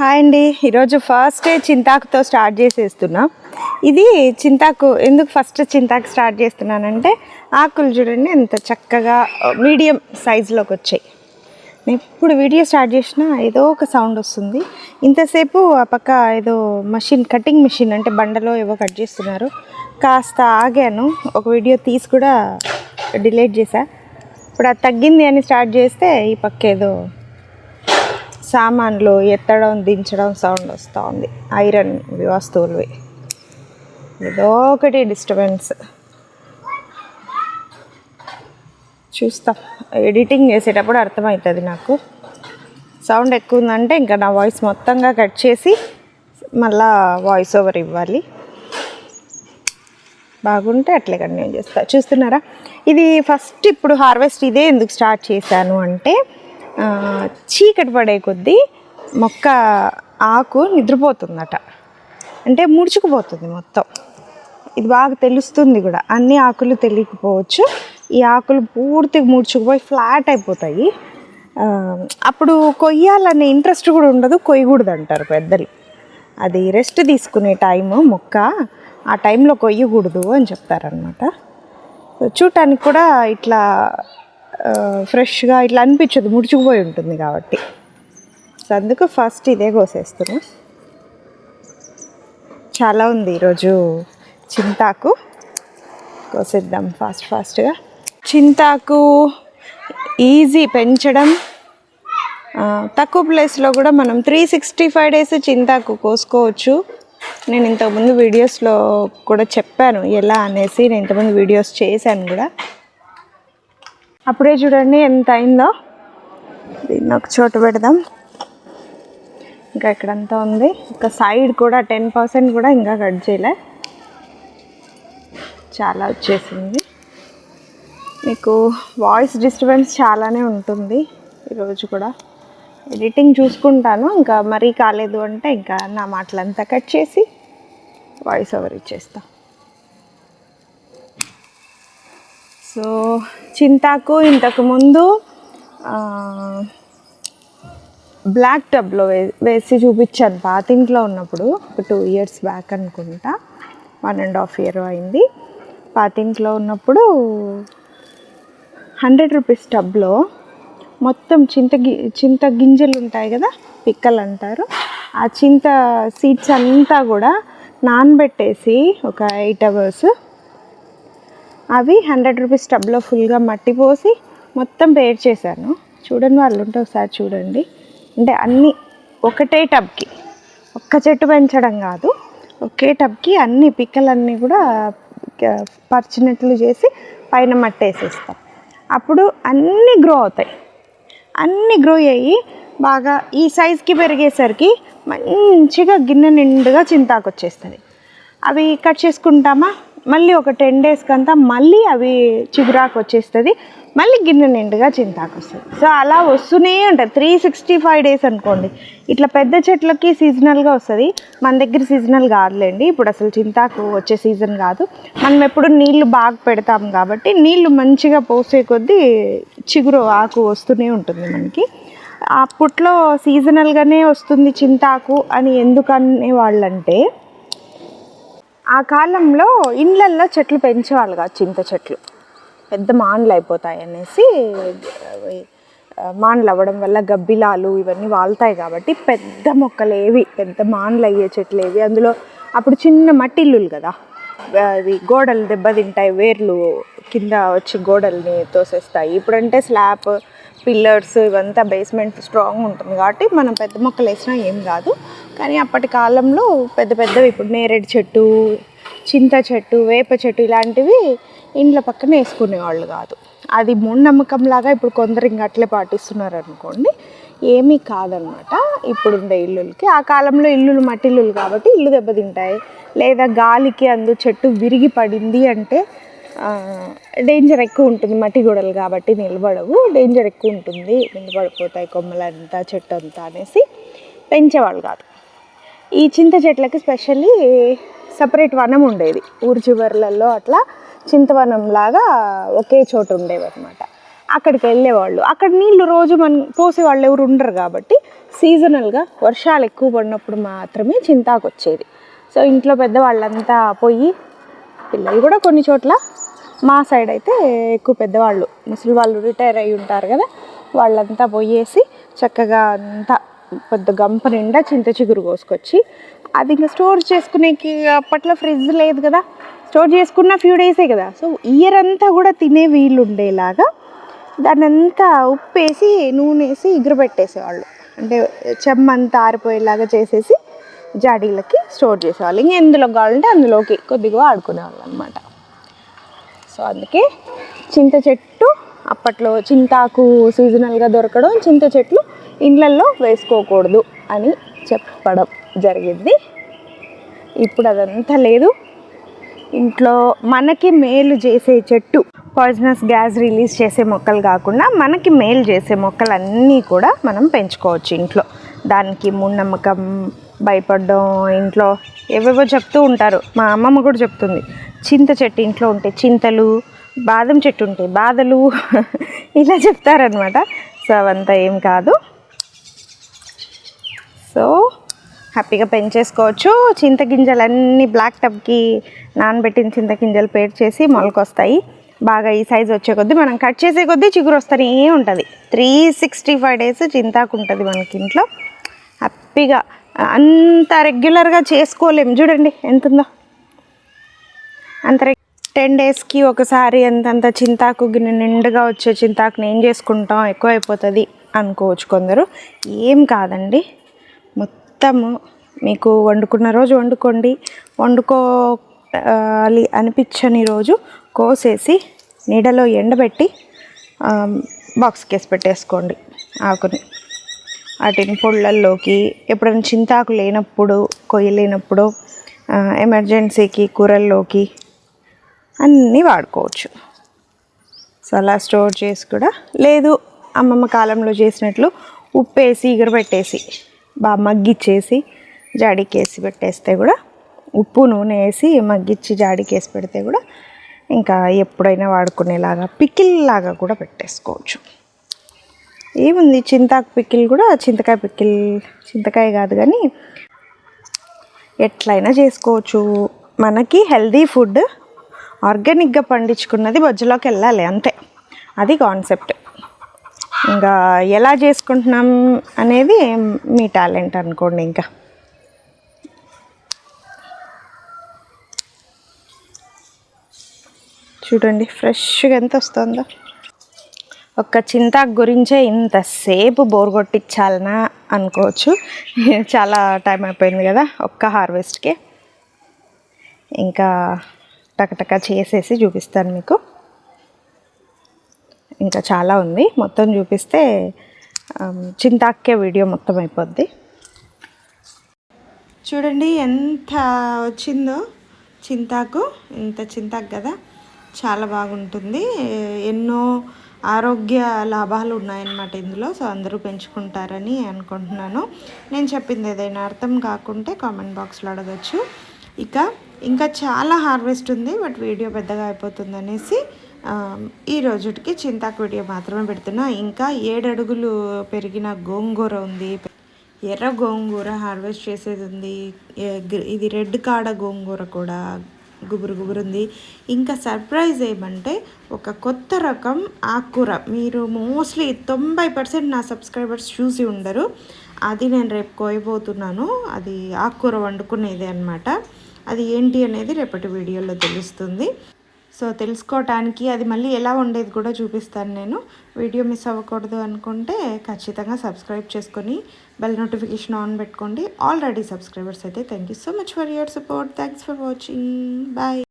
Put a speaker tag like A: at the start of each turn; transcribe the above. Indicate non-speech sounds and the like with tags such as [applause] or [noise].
A: Hi అండి. ఈరోజు first చింతాకుతో start చేసేస్తున్నా. ఇది చింతాకు ఎందుకు ఫస్ట్ చింతాకు స్టార్ట్ చేస్తున్నానంటే ఆకులు చూడండి ఎంత చక్కగా మీడియం సైజులోకి వచ్చాయి. నేను ఇప్పుడు వీడియో స్టార్ట్ చేసినా ఏదో ఒక సౌండ్ వస్తుంది. ఇంతసేపు ఆ పక్క ఏదో మషిన్ కటింగ్ మిషన్ అంటే బండలో ఏవో కట్ చేస్తున్నారు. కాస్త ఆగాను. ఒక వీడియో తీసి కూడా డిలేట్ చేశా. ఇప్పుడు అది తగ్గింది అని స్టార్ట్ చేస్తే ఈ పక్క ఏదో సామాన్లు ఎత్తడం దించడం సౌండ్ వస్తూ ఉంది ఐరన్ వస్తువులవి. ఏదో ఒకటి డిస్టర్బెన్స్ చూస్తాం. ఎడిటింగ్ చేసేటప్పుడు అర్థమవుతుంది నాకు. సౌండ్ ఎక్కువ ఉందంటే ఇంకా నా వాయిస్ మొత్తంగా కట్ చేసి మళ్ళా వాయిస్ ఓవర్ ఇవ్వాలి. బాగుంటే అట్లే కంటిన్యూ చేస్తా. చూస్తున్నారా? ఇది ఫస్ట్ ఇప్పుడు హార్వెస్ట్ ఇదే ఎందుకు స్టార్ట్ చేశాను అంటే చీకటి పడే కొద్దీ మొక్క ఆకు నిద్రపోతుందట. అంటే ముడుచుకుపోతుంది మొత్తం. ఇది బాగా తెలుస్తుంది కూడా. అన్ని ఆకులు తెలియకపోవచ్చు. ఈ ఆకులు పూర్తిగా ముడుచుకుపోయి ఫ్లాట్ అయిపోతాయి. అప్పుడు కొయ్యాలనే ఇంట్రెస్ట్ కూడా ఉండదు కొయ్యకూడదు అంటారు పెద్దలు. అది రెస్ట్ తీసుకునే టైము మొక్క ఆ టైంలో కొయ్యకూడదు అని చెప్తారనమాట చూడటానికి కూడా ఇట్లా ఫ్రెష్గా ఇట్లా అనిపించదు ముడుచుకుపోయి ఉంటుంది కాబట్టి. సో అందుకు ఫస్ట్ ఇదే కోసేస్తున్నా. చాలా ఉంది ఈరోజు చింతాకు. కోసేద్దాం ఫాస్ట్ ఫాస్ట్గా చింతాకు ఈజీ పెంచడం. తక్కువ ప్లేస్లో కూడా మనం త్రీ సిక్స్టీ ఫైవ్ డేస్ చింతాకు కోసుకోవచ్చు. నేను ఇంతకుముందు వీడియోస్లో కూడా చెప్పాను ఎలా అనేసి నేను ఇంతకుముందు వీడియోస్ చేశాను కూడా. అప్పుడే చూడండి ఎంత అయిందో. దీన్ని ఒక చోట పెడదాం. ఇంకా ఇక్కడంతా ఉంది. ఇంకా సైడ్ కూడా టెన్ పర్సెంట్ కూడా ఇంకా కట్ చేయలే. చాలా వచ్చేసింది. మీకు వాయిస్ డిస్టర్బెన్స్ చాలానే ఉంటుంది ఈరోజు కూడా. ఎడిటింగ్ చూసుకుంటాను. ఇంకా మరీ కాలేదు అంటే ఇంకా నా మాటలంతా కట్ చేసి వాయిస్ ఓవర్ ఇచ్చేస్తాను సో చింతాకు ఇంతకుముందు బ్లాక్ టబ్లో వే వేసి చూపించాను. పాతింట్లో ఉన్నప్పుడు ఒక టూ ఇయర్స్ బ్యాక్ అనుకుంటా. వన్ అండ్ హాఫ్ ఇయర్ అయింది. పాతింట్లో ఉన్నప్పుడు హండ్రెడ్ రూపీస్ టబ్లో మొత్తం చింత గి చింత గింజలు ఉంటాయి కదా పిక్కలు అంటారు. ఆ చింత సీడ్స్ అంతా కూడా నానబెట్టేసి ఒక ఎయిట్ అవర్స్ అవి హండ్రెడ్ రూపీస్ టబ్లో ఫుల్గా మట్టి పోసి మొత్తం పేర్ చేశాను. చూడండి వాళ్ళు ఉంటే ఒకసారి చూడండి. అంటే అన్నీ ఒకటే టబ్కి ఒక్క చెట్టు పెంచడం కాదు ఒకే టబ్కి అన్ని పిక్కలన్నీ కూడా పరిచినట్లు చేసి పైన మట్టి వేసేస్తాం. అప్పుడు అన్నీ గ్రో అవుతాయి. అన్నీ గ్రో అయ్యి బాగా ఈ సైజ్కి పెరిగేసరికి మంచిగా గిన్నె నిండుగా చింతాకు వచ్చేస్తుంది. అవి కట్ చేసుకుంటామా? మళ్ళీ ఒక టెన్ డేస్కి అంతా మళ్ళీ అవి చిగురాకు వచ్చేస్తుంది. మళ్ళీ గిన్నె నిండుగా చింతాకు వస్తుంది. సో అలా వస్తూనే ఉంటుంది. త్రీ సిక్స్టీ ఫైవ్ డేస్ అనుకోండి. ఇట్లా పెద్ద చెట్లకి సీజనల్గా వస్తుంది. మన దగ్గర సీజనల్ కాదులేండి. ఇప్పుడు అసలు చింతాకు వచ్చే సీజన్ కాదు. మనం ఎప్పుడు నీళ్ళు బాగా పెడతాం కాబట్టి నీళ్ళు మంచిగా పోసే కొద్దీ చిగురు ఆకు వస్తూనే ఉంటుంది మనకి. అప్పట్లో సీజనల్గానే వస్తుంది చింతాకు అని ఎందుకనే వాళ్ళంటే ఆ కాలంలో ఇండ్లల్లో చెట్లు పెంచేవాళ్ళు కాదు చింత చెట్లు. పెద్ద మాన్లు అయిపోతాయి అనేసి అవి, మాన్లు అవ్వడం వల్ల గబ్బిలాలు ఇవన్నీ వాళ్తాయి కాబట్టి పెద్ద మొక్కలు ఏవి పెద్ద మాన్లు అయ్యే చెట్లు ఏవి అందులో అప్పుడు చిన్న మట్టి ఇల్లులు కదా అవి గోడలు దెబ్బతింటాయి వేర్లు కింద వచ్చి గోడల్ని తోసేస్తాయి. ఇప్పుడంటే స్లాబ్ పిల్లర్స్ ఇవంతా బేస్మెంట్ స్ట్రాంగ్ ఉంటుంది కాబట్టి మనం పెద్ద మొక్కలు వేసినా ఏం కాదు. కానీ అప్పటి కాలంలో పెద్ద పెద్దవి ఇప్పుడు నేరేడు చెట్టు చింత చెట్టు వేప చెట్టు ఇలాంటివి ఇండ్ల పక్కన వేసుకునేవాళ్ళు కాదు. అది మూఢనమ్మకం లాగా ఇప్పుడు కొందరు ఇంకా అట్లే పాటిస్తున్నారు అనుకోండి ఏమీ కాదనమాట ఇప్పుడుండే ఇల్లులకి. ఆ కాలంలో ఇల్లులు మట్టి ఇల్లులు కాబట్టి ఇల్లు దెబ్బతింటాయి. లేదా గాలికి అందు చెట్టు విరిగి పడింది అంటే డేంజర్ ఎక్కువ ఉంటుంది. మట్టి గోడలు కాబట్టి నిలబడవు. డేంజర్ ఎక్కువ ఉంటుంది. నిలబడిపోతాయి కొమ్మలంతా చెట్టు అంతా అనేసి పెంచేవాళ్ళు కాదు. ఈ చింత చెట్లకి స్పెషల్లీ సపరేట్ వనం ఉండేది. ఊరు చివరిలలో అట్లా చింతవనం లాగా ఒకే చోటు ఉండేవి అనమాట అక్కడికి వెళ్ళేవాళ్ళు. అక్కడ నీళ్ళు రోజు మన పోసేవాళ్ళు ఎవరు ఉండరు కాబట్టి సీజనల్గా వర్షాలు ఎక్కువ పడినప్పుడు మాత్రమే చింతాకు వచ్చేది. సో ఇంట్లో పెద్దవాళ్ళంతా పోయి పిల్లలు కూడా కొన్ని చోట్ల మా సైడ్ అయితే ఎక్కువ పెద్దవాళ్ళు ముసలి వాళ్ళు రిటైర్ అయి ఉంటారు కదా వాళ్ళంతా పోయేసి చక్కగా అంతా పెద్ద గంప నిండా చింత చిగురు కోసుకొచ్చి అది ఇంకా స్టోర్ చేసుకునేకి అప్పట్లో ఫ్రిడ్జ్ లేదు కదా స్టోర్ చేసుకున్న ఫ్యూ డేసే కదా సో ఇయర్ అంతా కూడా తినే వీలు ఉండేలాగా దాన్ని అంతా ఉప్పేసి నూనె వేసి ఎగురబెట్టేసేవాళ్ళు అంటే చెమ్మంతా ఆరిపోయేలాగా చేసేసి జాడీలకి స్టోర్ చేసేవాళ్ళు. ఇంకా ఎందులో కావాలంటే అందులోకి కొద్దిగా ఆడుకునేవాళ్ళు అనమాట సో అందుకే చింత చెట్టు అప్పట్లో చింతాకు సీజనల్గా దొరకడం చింత చెట్లు ఇండ్లల్లో వేసుకోకూడదు అని చెప్పడం జరిగింది. ఇప్పుడు అదంతా లేదు. ఇంట్లో మనకి మేలు చేసే చెట్టు పాయిజనస్ గ్యాస్ రిలీజ్ చేసే మొక్కలు కాకుండా మనకి మేలు చేసే మొక్కలన్నీ కూడా మనం పెంచుకోవచ్చు ఇంట్లో. దానికి మూఢనమ్మకం భయపడడం ఇంట్లో ఏవేవో చెప్తూ ఉంటారు. మా అమ్మమ్మ కూడా చెప్తుంది చింత చెట్టు ఇంట్లో ఉంటే చింతలు బాదం చెట్టు ఉంటే బాధలు [laughs] ఇలా చెప్తారనమాట సో అవంతా ఏం కాదు. సో హ్యాపీగా పెంచేసుకోవచ్చు. చింతగింజలన్నీ బ్లాక్ టబ్కి నానబెట్టిన చింతగింజలు పేరు చేసి మొలకొస్తాయి. బాగా ఈ సైజు వచ్చే కొద్దీ మనం కట్ చేసే కొద్దీ చిగురు వస్తూనే ఉంటుంది. త్రీ సిక్స్టీ ఫైవ్ డేస్ చింతాకు ఉంటుంది మనకి ఇంట్లో. హ్యాపీగా అంత రెగ్యులర్గా చేసుకోలేము చూడండి ఎంత ఉందో అంత టెన్ డేస్కి ఒకసారి అంతంత చింతాకు గిన్నె నిండుగా వచ్చే చింతాకుని ఏం చేసుకుంటాం? ఎక్కువ అయిపోతుంది అనుకోవచ్చు కొందరు. ఏం కాదండి. మొత్తము మీకు వండుకున్న రోజు వండుకోండి. వండుకోవాలి అనిపించని రోజు కోసేసి నీడలో ఎండబెట్టి బాక్స్ వేసి పెట్టేసుకోండి ఆకుని. వాటిని పొళ్ళల్లోకి ఎప్పుడైనా చింతాకు లేనప్పుడు కొయ్యలేనప్పుడు ఎమర్జెన్సీకి కూరల్లోకి అన్నీ వాడుకోవచ్చు. సో అలా స్టోర్ చేసి కూడా లేదు అమ్మమ్మ కాలంలో చేసినట్లు ఉప్పేసి ఇగరబెట్టేసి బాగా మగ్గిచ్చేసి జాడికేసి పెట్టేస్తే కూడా ఉప్పు నూనె వేసి మగ్గిచ్చి జాడికేసి పెడితే కూడా ఇంకా ఎప్పుడైనా వాడుకునేలాగా పికిల్ లాగా కూడా పెట్టేసుకోవచ్చు. ఏముంది? చింతాకు పికిల్ కూడా చింతకాయ పికిల్ చింతకాయ కాదు కానీ ఎట్లయినా చేసుకోవచ్చు. మనకి హెల్దీ ఫుడ్ ఆర్గానిక్గా పండించుకున్నది బొజ్జలోకి వెళ్ళాలి అంతే. అది కాన్సెప్ట్. ఇంకా ఎలా చేసుకుంటున్నాం అనేది మీ టాలెంట్ అనుకోండి ఇంకా. చూడండి ఫ్రెష్గా ఎంత వస్తుందో. ఒక్క చింతాకు గురించే ఇంతసేపు బోర్ కొట్టించాలనా అనుకోవచ్చు. [laughs] చాలా టైం అయిపోయింది కదా ఒక్క హార్వెస్ట్కే. ఇంకా టకటక చేసేసి చూపిస్తాను మీకు. ఇంకా చాలా ఉంది. మొత్తం చూపిస్తే చింతాక్కే వీడియో మొత్తం అయిపోద్ది. చూడండి ఎంత వచ్చిందో చింతాకు. ఇంత చింతాకు కదా. చాలా బాగుంటుంది. ఎన్నో ఆరోగ్య లాభాలు ఉన్నాయన్నమాట ఇందులో. సో అందరూ పెంచుకుంటారని అనుకుంటున్నాను. నేను చెప్పింది ఏదైనా అర్థం కాకుంటే కామెంట్ బాక్స్లో అడగచ్చు. ఇక ఇంకా చాలా హార్వెస్ట్ ఉంది బట్ వీడియో పెద్దగా అయిపోతుంది అనేసి ఈ రోజుకి చింతాకు వీడియో మాత్రమే పెడుతున్నా. ఇంకా ఏడడుగులు పెరిగిన గోంగూర ఉంది. ఎర్ర గోంగూర హార్వెస్ట్ చేసేది ఉంది. ఇది రెడ్ కాడ గోంగూర కూడా గుబురు గుబురు ఉంది. ఇంకా సర్ప్రైజ్ ఏమంటే ఒక కొత్త రకం ఆకుకూర. మీరు మోస్ట్లీ తొంభై పర్సెంట్ నా సబ్స్క్రైబర్స్ చూసి ఉండరు. అది నేను రేపు కోయబోతున్నాను. అది ఆకుకూర వండుకునేది అనమాట అది ఏంటి అనేది రేపటి వీడియోలో తెలుస్తుంది. సో తెలుసుకోవటానికి అది మళ్ళీ ఎలా ఉండేది కూడా చూపిస్తాను నేను. వీడియో మిస్ అవ్వకూడదు అనుకుంటే ఖచ్చితంగా సబ్స్క్రైబ్ చేసుకొని బెల్ నోటిఫికేషన్ ఆన్ పెట్టుకోండి. ఆల్రెడీ సబ్స్క్రైబర్స్ అయితే thank you so much for your support thanks for watching bye